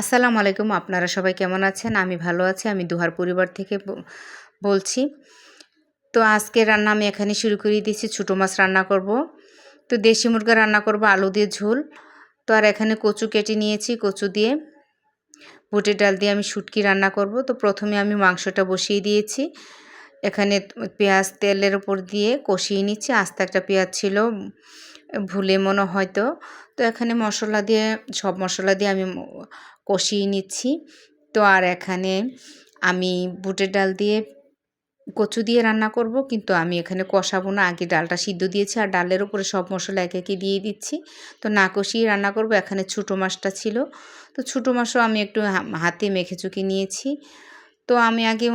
আসসালামু আলাইকুম, আপনারা সবাই কেমন আছেন? আমি ভালো আছি, আমি দুহার পরিবার থেকে বলছি। তো আজকে রান্না আমি এখানে শুরু করে দিয়েছি, ছোটো মাছ রান্না করব। তো দেশি মুরগা রান্না করব, আলু দিয়ে ঝোল। তো আর এখানে কচু কেটে নিয়েছি, কচু দিয়ে। বুটের ডাল দিয়ে আমি শুটকি রান্না করব। তো প্রথমে আমি মাংসটা বসিয়ে দিয়েছি। এখানে পেঁয়াজ তেলের উপর দিয়ে কষিয়ে নিচ্ছি। আস্তে একটা পেঁয়াজ ছিল, ভুলে মনে হয়তো তো এখানে মশলা দিয়ে, সব মশলা দিয়ে আমি কষিয়ে নিচ্ছি। তো আর এখানে আমি বুটের ডাল দিয়ে কচু দিয়ে রান্না করব, কিন্তু আমি এখানে কষাবো না। আগে ডালটা সিদ্ধ দিয়েছি আর ডালের উপরে সব মশলা একে একে দিয়ে দিচ্ছি। তো না কষিয়ে রান্না করব, এখানে ছোটো মাছটা ছিল। তো ছোটো মাছও আমি একটু হাতে মেখে চুকে নিয়েছি। তো আমি আগে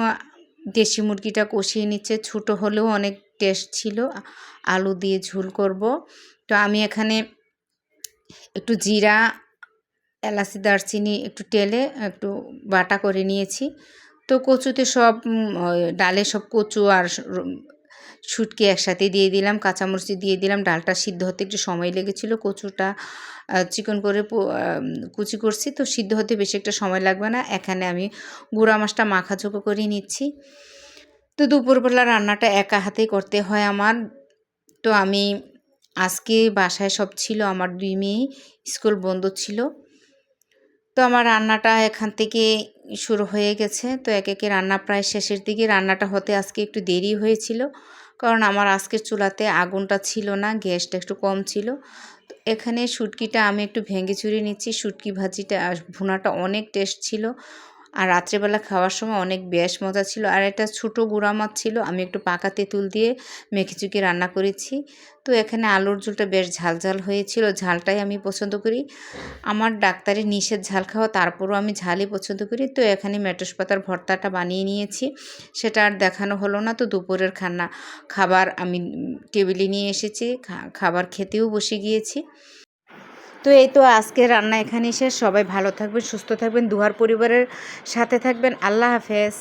দেশি মুরগিটা কষিয়ে নিচ্ছে। ছোটো হলেও অনেক টেস্ট ছিল। আলু দিয়ে ঝোল করব। তো আমি এখানে একটু জিরা এলাচি দারচিনি একটু তেলে, একটু বাটা করে নিয়েছি। তো কচুতে সব ডালে সব কচু আর শুটকি একসাথে দিয়ে দিলাম কাঁচামরিচ দিয়ে দিলাম। ডালটা সিদ্ধ হতে একটু সময় লেগেছিল, কচুটা চিকন করে কুচি করছি। তো সিদ্ধ হতে বেশি একটা সময় লাগবে না, এখানে আমি গুঁড়া মাছটা মাখাচোকো করে নিচ্ছি। তো দুপুরবেলা রান্নাটা একা হাতেই করতে হয় আমার। তো আমি, আজকে বাসায় সব ছিল, আমার দুই মেয়ে, স্কুল বন্ধ ছিল। তো আমার রান্নাটা এখান থেকে শুরু হয়ে গেছে। তো এক একে রান্না প্রায় শেষের দিকে। রান্নাটা হতে আজকে একটু দেরি হয়েছিল, কারণ আমার আজকের চুলাতে আগুনটা ছিল না, গ্যাসটা একটু কম ছিল। তো এখানে শুটকিটা আমি একটু ভেঙে চুরে নিচ্ছি। শুটকি ভাজিটা ভুনাটা অনেক টেস্ট ছিল। আর রাত্রেবেলা খাওয়ার সময় অনেক বেশ মজা ছিল। আর এটা ছোটো গুঁড়া মাছ ছিল, আমি একটু পাকা তেঁতুল দিয়ে মেখে চুকে রান্না করেছি। তো এখানে আলুর ঝোলটা বেশ ঝাল ঝাল হয়েছিল, ঝালটাই আমি পছন্দ করি। আমার ডাক্তারের নিষেধ ঝাল খাওয়া, তারপরও আমি ঝালই পছন্দ করি। তো এখানে মেটস পাতার ভর্তাটা বানিয়ে নিয়েছি, সেটা আর দেখানো হলো না, তো দুপুরের খানা, খাবার আমি টেবিলে নিয়ে এসেছি খাবার খেতেও বসে গিয়েছি। তো এই তো আজকে রান্না এখানে শেষ। সবাই ভালো থাকবেন, সুস্থ থাকবেন, দুহার পরিবারের সাথে থাকবেন। আল্লাহ হাফেজ।